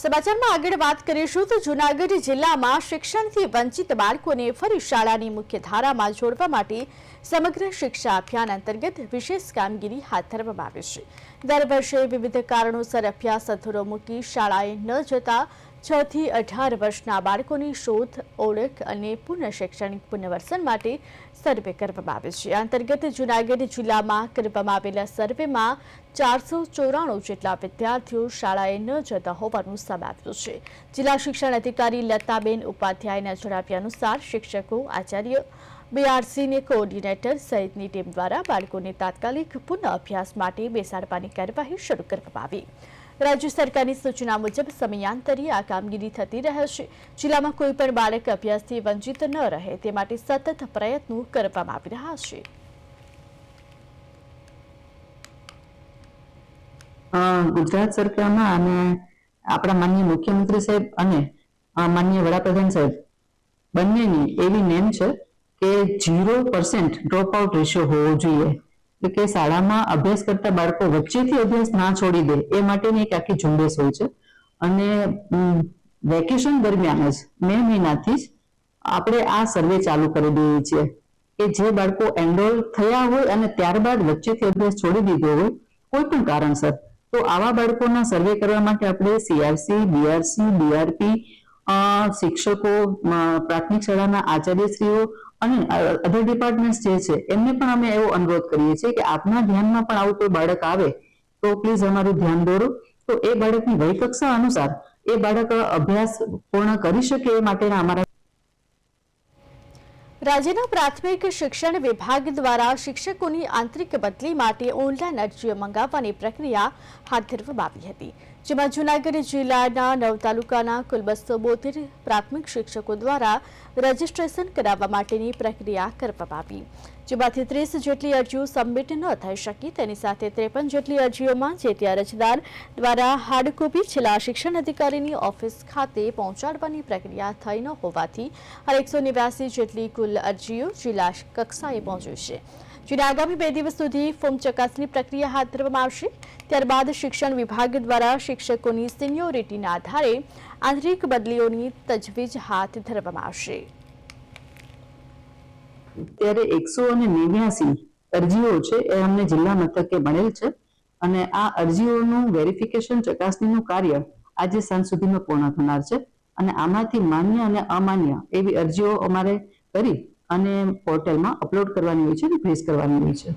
સમાચારમાં આગળ વાત કરીશું તો જૂનાગઢ જિલ્લામાં શિક્ષણથી વંચિત બાળકોને ફરી શાળાની મુખ્ય ધારામાં જોડવા માટે સમગ્ર શિક્ષા અભિયાન અંતર્ગત વિશેષ કામગીરી હાથ ધરવામાં આવી છે. દર વર્ષે વિવિધ કારણોસર અભ્યાસ અધૂરો મૂકી શાળાએ ન જતા છ થી અઢાર વર્ષના બાળકોની શોધ, ઓળખ અને પુનઃ શૈક્ષણિક પુનર્વસન માટે સર્વે કરવામાં આવે છે. અંતર્ગત જૂનાગઢ જિલ્લામાં કરવામાં આવેલા સર્વેમાં ચારસો ચોરાણું જેટલા વિદ્યાર્થીઓ શાળાએ ન જતા હોવાનું સામે છે. જિલ્લા શિક્ષણ અધિકારી લતાબેન ઉપાધ્યાયના જણાવ્યા અનુસાર શિક્ષકો, આચાર્ય બીઆરસીને કોઓર્ડિનેટર સહિતની ટીમ દ્વારા બાળકોને તાત્કાલિક પુનઃ અભ્યાસ માટે બેસાડવાની કાર્યવાહી શરૂ કરવામાં આવી. રાજ્ય સરકારની સૂચના મુજબ સમયાંતરે આ કામગીરી થતી રહેશે. જિલ્લામાં કોઈ બાળક અભ્યાસથી વંચિત ન રહે તે માટે સતત પ્રયત્નો કરવામાં આવી રહ્યા છે. ગુજરાત સરકારમાં અને આપણા માનનીય મુખ્યમંત્રી સાહેબ અને માનનીય વડાપ્રધાન સાહેબ બંનેની એવી નેમ છે કે zero percent drop out ratio હોવો જોઈએ. એટલે કે શાળામાં અભ્યાસ કરતા બાળકો વચ્ચેથી અભ્યાસ ના છોડી દે, એ માટેની એક આખી ઝુંબેશ હોય છે. અને વેકેશન દરમિયાન જ મે મહિનાથી જ આપણે આ સર્વે ચાલુ કરી દઈએ છીએ કે જે બાળકો એનરોલ થયા હોય અને ત્યારબાદ વચ્ચેથી અભ્યાસ છોડી દીધો હોય, કોઈ પણ કારણસર. તો આવા બાળકોના સર્વે કરવા માટે આપણે સીઆરસી બીઆરસી બીઆરપી શિક્ષકો પ્રાથમિક શાળાના આચાર્યશ્રીઓ અને અધર ડિપાર્ટમેન્ટ જે છે, એમને પણ અમે એવો અનુરોધ કરીએ છીએ કે આપના ધ્યાનમાં પણ આવું કોઈ બાળક આવે, તો પ્લીઝ અમારું ધ્યાન દોરો. તો એ બાળકની વય અનુસાર એ બાળક અભ્યાસ પૂર્ણ કરી શકે એ માટેના અમારા રાજ્યના પ્રાથમિક શિક્ષણ વિભાગ દ્વારા શિક્ષકોની આંતરિક બદલી માટે ઓનલાઈન અરજીઓ મંગાવવાની પ્રક્રિયા હાથ ધરવામાં આવી હતી. જેમાં જૂનાગઢ જિલ્લાના નવ તાલુકાના કુલ બસો બોતેર પ્રાથમિક શિક્ષકો દ્વારા રજીસ્ટ્રેશન કરાવવા માટેની પ્રક્રિયા કરવામાં આવી. જેમાંથી ત્રીસ જેટલી અરજીઓ સબમિટ ન થઈ શકી, તેની સાથે ત્રેપન જેટલી અરજીઓમાં જે અરજદાર દ્વારા હાર્ડકોપી છેલ્લા શિક્ષણ અધિકારીની ઓફિસ ખાતે પહોંચાડવાની પ્રક્રિયા થઈ ન હોવાથી એકસો જેટલી કુલ અરજીઓ જિલ્લા કક્ષાએ પહોંચી છે. જેને આગામી બે દિવસ સુધી ફોર્મ ચકાસણી પ્રક્રિયા હાથ ધરવામાં આવશે. ત્યારબાદ શિક્ષણ વિભાગ દ્વારા શિક્ષકોની સિનિયોરિટીના આધારે આંતરિક બદલીઓની તજવીજ હાથ ધરવામાં આવશે. ત્યારે એકસો અને નેવ્યાસી અરજીઓ છે એ અમને જિલ્લા મથકે મળેલ છે અને આ અરજીઓનું વેરિફિકેશન ચકાસણીનું કાર્ય આજે સાંજ સુધીમાં પૂર્ણ થનાર છે અને આમાંથી માન્ય અને અમાન્ય એવી અરજીઓ અમારે કરી અને પોર્ટલમાં અપલોડ કરવાની હોય છે ફેસ કરવાની હોય છે.